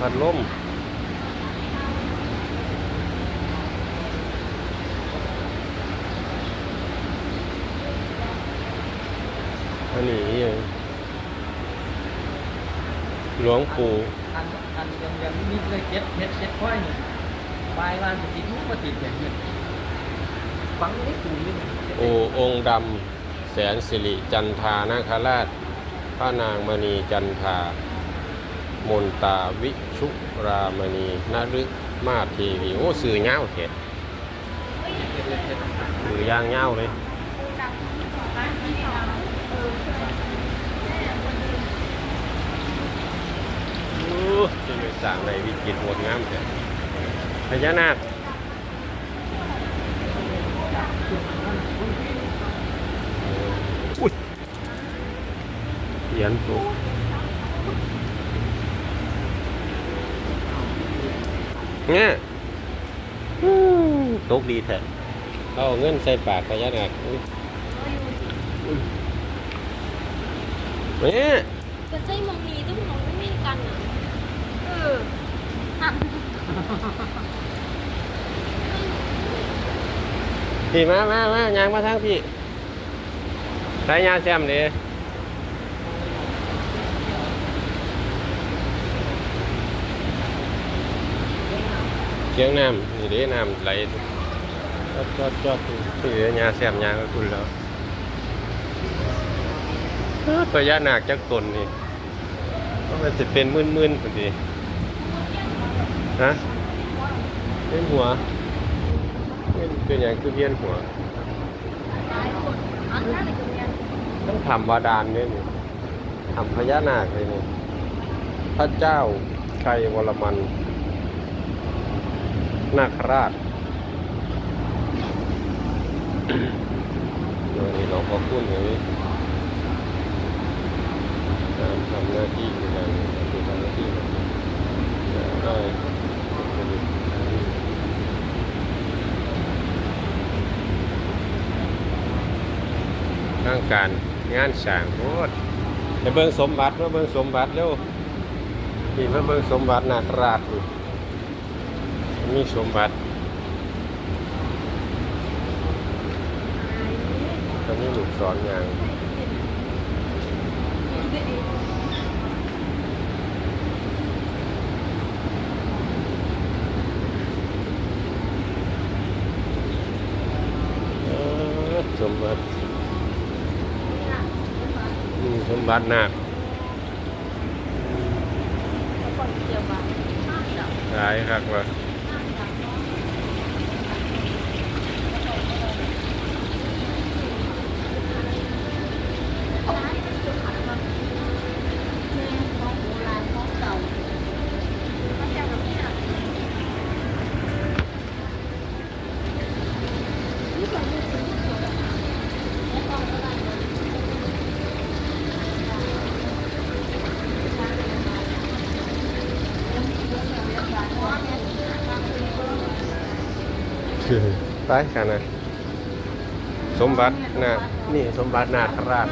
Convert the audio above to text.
พัดลมอันนี้หยังหลวงปู่อันอันยังยังนิดเลยเจ็ดเม็ดเจ็ดค่อยนี่ปลายวันติดมุกมาติดอย่างนี้ฟังนี่ตูนี่โอองค์ดำแสนสิริจันทานาคราชพระนางมณีจันทา มนตาวิชุรามณีนฤมาทีวีโอ้สื่อเงาเท็ดสื่อย่างเงาเลยจะไปสั่งในวิจิตรงดงามเท็ดพญานาคอุ้ยเหรียญตก เนี่ยอู้ตกดีแท้เอาเงินใส่ปากพญานาคอุ๊ยเนี่ยก็ใช่มองมีต้องมองไม่มีกันอะเออหักพี่มามา มายางมาทางพี่ใส่ยาแซมเลย เกียงน้ำนี่เด้น้ำไหลจอดจอดจอดนี่เด้ยาแซมยาก็คุณแล้วเออพญานาคจักตนนี่มันจะเป็นมื่นๆพอดีฮะเป็นหัวเป็นเป็นอย่างคือเวียนหัวอันนั้นเลยคือเรียนต้องทำวาดานด้วยนี่ทำพญานาคเลยนี่พระเจ้าชัยวรมัน นาคราชนี่หลวงพ่อคุณอย่างนี้การทำหน้าที่ในการปฏิบัติหน้าที่ได้ทางการงานสร้างโคตรไปเบิ่งสมบัติมาเบิ่งสมบัติเร็วนี่มาเบิ่งสมบัตินาคราชนี่ มีสมบัติตอนนี้ลูกสอนอย่างเออสมบัติอืมสมบัตินาคคนเดียวกันห้าเดียวหลายครับว่า ของโบราณของเก่าพระเจ้ากับเนี่ยนี่คนที่สุดที่สุดแล้วของโบราณ ไปกันนะสมบัตินานี่สมบัตินาคราช